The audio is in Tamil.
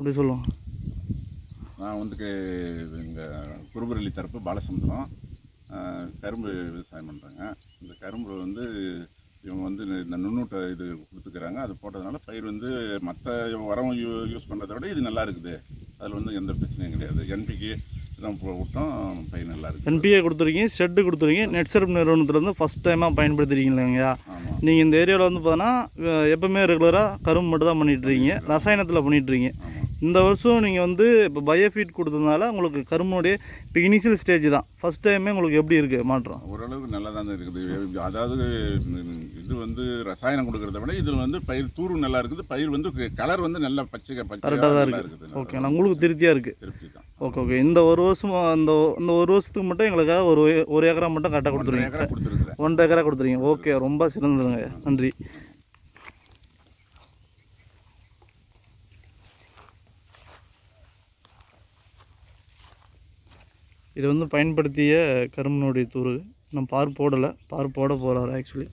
அப்படி சொல்லுவோம் நான் வந்து இங்கே குருபரளி தரப்பு பாலசமுத்திரம் கரும்பு விவசாயம் பண்ணுறாங்க இந்த கரும்பு வந்து இவங்க வந்து இந்த நுண்ணூட்ட இது கொடுத்துக்கிறாங்க. அது போட்டதுனால பயிர் வந்து மற்ற உரம் யூ யூஸ் பண்ணுறத விட இது நல்லா இருக்குது. அதில் வந்து எந்த பிரச்சனையும் கிடையாது. என்பிக்கு தான் விட்டோம் பயிர் நல்லா இருக்குது. என்பிஏ கொடுத்துருக்கீங்க ஷெட்டு கொடுத்துருக்கீங்க நெட்செப் நிறுவனத்துலேருந்து ஃபஸ்ட் டைமாக பயன்படுத்துறீங்களா ஆமாம் நீங்கள் இந்த ஏரியாவில் வந்து பார்த்தோன்னா எப்போவுமே ரெகுலராக கரும்பு மட்டும் தான் பண்ணிட்டு இருக்கீங்க ரசாயனத்தில் ஆமாம் இந்த வருஷம் நீங்கள் வந்து இப்போ பயோஃபீட் கொடுத்ததுனால உங்களுக்கு கரும்புடைய இப்போ இனிஷியல் ஸ்டேஜ் தான். ஃபஸ்ட் டைமே உங்களுக்கு எப்படி இருக்குது மாற்றம்? ஓரளவுக்கு நல்லா தான் இருக்குது. அதாவது இது வந்து ரசாயனம் கொடுக்கறத விட இதில் வந்து பயிர் தூரு நல்லா இருக்குது. பயிர் வந்து கலர் வந்து நல்லா பச்சை பச்சை கரெக்டாக தான் இருக்குது. ஓகே நான் உங்களுக்கு திருப்தியாக இருக்குது திருப்தி தான். ஓகே ஓகே இந்த ஒரு வருஷம் இந்த இந்த ஒரு வருஷத்துக்கு மட்டும் எங்களுக்காக ஒரு ஒரு ஏக்கரா மட்டும் கரெக்டாக கொடுத்துருக்குறேன். ஒன்றரை ஏக்கரா கொடுத்துருங்க ஓகே ரொம்ப சிறந்ததுங்க. நன்றி. இது வந்து பயன்படுத்திய கரும்பினுடைய தூறு. நான் பார் போடலை. பார் போட போகிறாரு ஆக்சுவலி